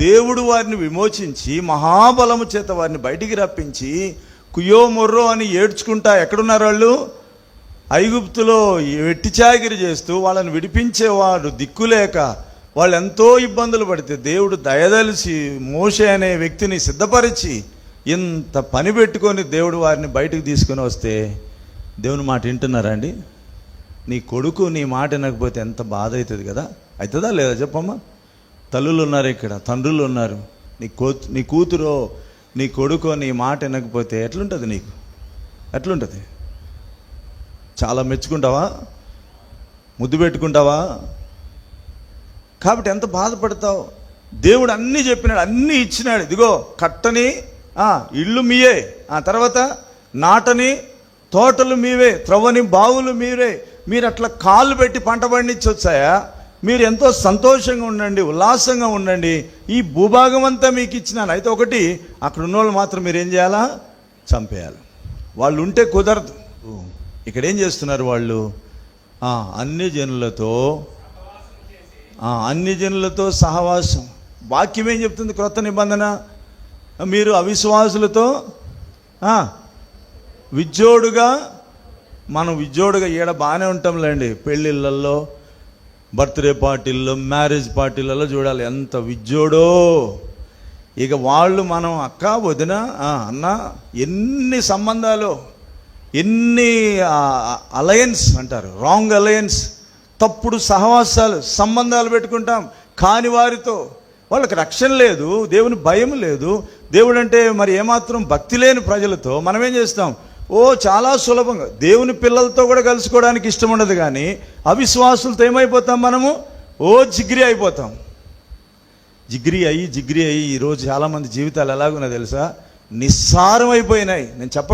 దేవుడు వారిని విమోచించి మహాబలము చేత వారిని బయటికి రప్పించి కుయో మొర్రో అని ఏడ్చుకుంటా ఎక్కడున్నారు వాళ్ళు? ఐగుప్తులో వెట్టిచాగిరి చేస్తూ వాళ్ళని విడిపించేవాడు దిక్కులేక వాళ్ళు ఎంతో ఇబ్బందులు పడితే దేవుడు దయదలిచి మోషే అనే వ్యక్తిని సిద్ధపరిచి ఇంత పని పెట్టుకొని దేవుడు వారిని బయటకు తీసుకొని వస్తే దేవుని మాట వింటున్నారా అండి? నీ కొడుకు నీ మాట వినకపోతే ఎంత బాధ అవుతుంది కదా? అవుతుందా లేదా? చెప్పమ్మా. తల్లులు ఉన్నారు ఇక్కడ తండ్రులు ఉన్నారు నీ కో నీ కూతురో నీ కొడుకో నీ మాట వినకపోతే ఎట్లుంటుంది నీకు? ఎట్లుంటుంది? చాలా మెచ్చుకుంటావా? ముద్దు పెట్టుకుంటావా? కాబట్టి ఎంత బాధపడతావు? దేవుడు అన్నీ చెప్పినాడు అన్నీ ఇచ్చినాడు. ఇదిగో కట్టని ఇల్లు ఇళ్ళు మీయే. ఆ తర్వాత నాటని తోటలు మీవే త్రవ్వని బావులు మీరే మీరు అట్లా కాళ్ళు పెట్టి పంట పండించొచ్చాయా మీరు ఎంతో సంతోషంగా ఉండండి ఉల్లాసంగా ఉండండి. ఈ భూభాగం అంతా మీకు ఇచ్చినాను. అయితే ఒకటి అక్కడ ఉన్న వాళ్ళు మాత్రం మీరు ఏం చేయాలా? చంపేయాలి. వాళ్ళు ఉంటే కుదరదు. ఇక్కడ ఏం చేస్తున్నారు వాళ్ళు? అన్ని జనులతో అన్ని జనులతో సహవాసం. వాక్యం ఏం చెప్తుంది క్రొత్త నిబంధన? మీరు అవిశ్వాసులతో ఆ, విజ్జోడుగా మనం విజ్జోడుగా ఈడ బాగానే ఉంటాంలేండి. పెళ్ళిళ్ళల్లో బర్త్డే పార్టీల్లో మ్యారేజ్ పార్టీలలో చూడాలి. ఎంత విజ్జోడో. ఇక వాళ్ళు మనం అక్క వదిన అన్న ఎన్ని సంబంధాలు ఎన్ని అలయన్స్ అంటారు. రాంగ్ అలయన్స్ తప్పుడు సహవాసాలు సంబంధాలు పెట్టుకుంటాం. కాని వారితో వాళ్ళకి రక్షణ లేదు దేవుని భయం లేదు. దేవుడు అంటే మరి ఏమాత్రం భక్తి లేని ప్రజలతో మనం ఏం చేస్తాం? ఓ చాలా సులభంగా. దేవుని పిల్లలతో కూడా కలుసుకోవడానికి ఇష్టం ఉండదు కానీ అవిశ్వాసులతో ఏమైపోతాం మనము? ఓ జిగ్రి అయిపోతాం. జిగ్రి అయ్యి జిగ్రి అయ్యి ఈరోజు చాలామంది జీవితాలు ఎలాగున్నా తెలుసా? నిస్సారం అయిపోయినాయి నేను చెప్ప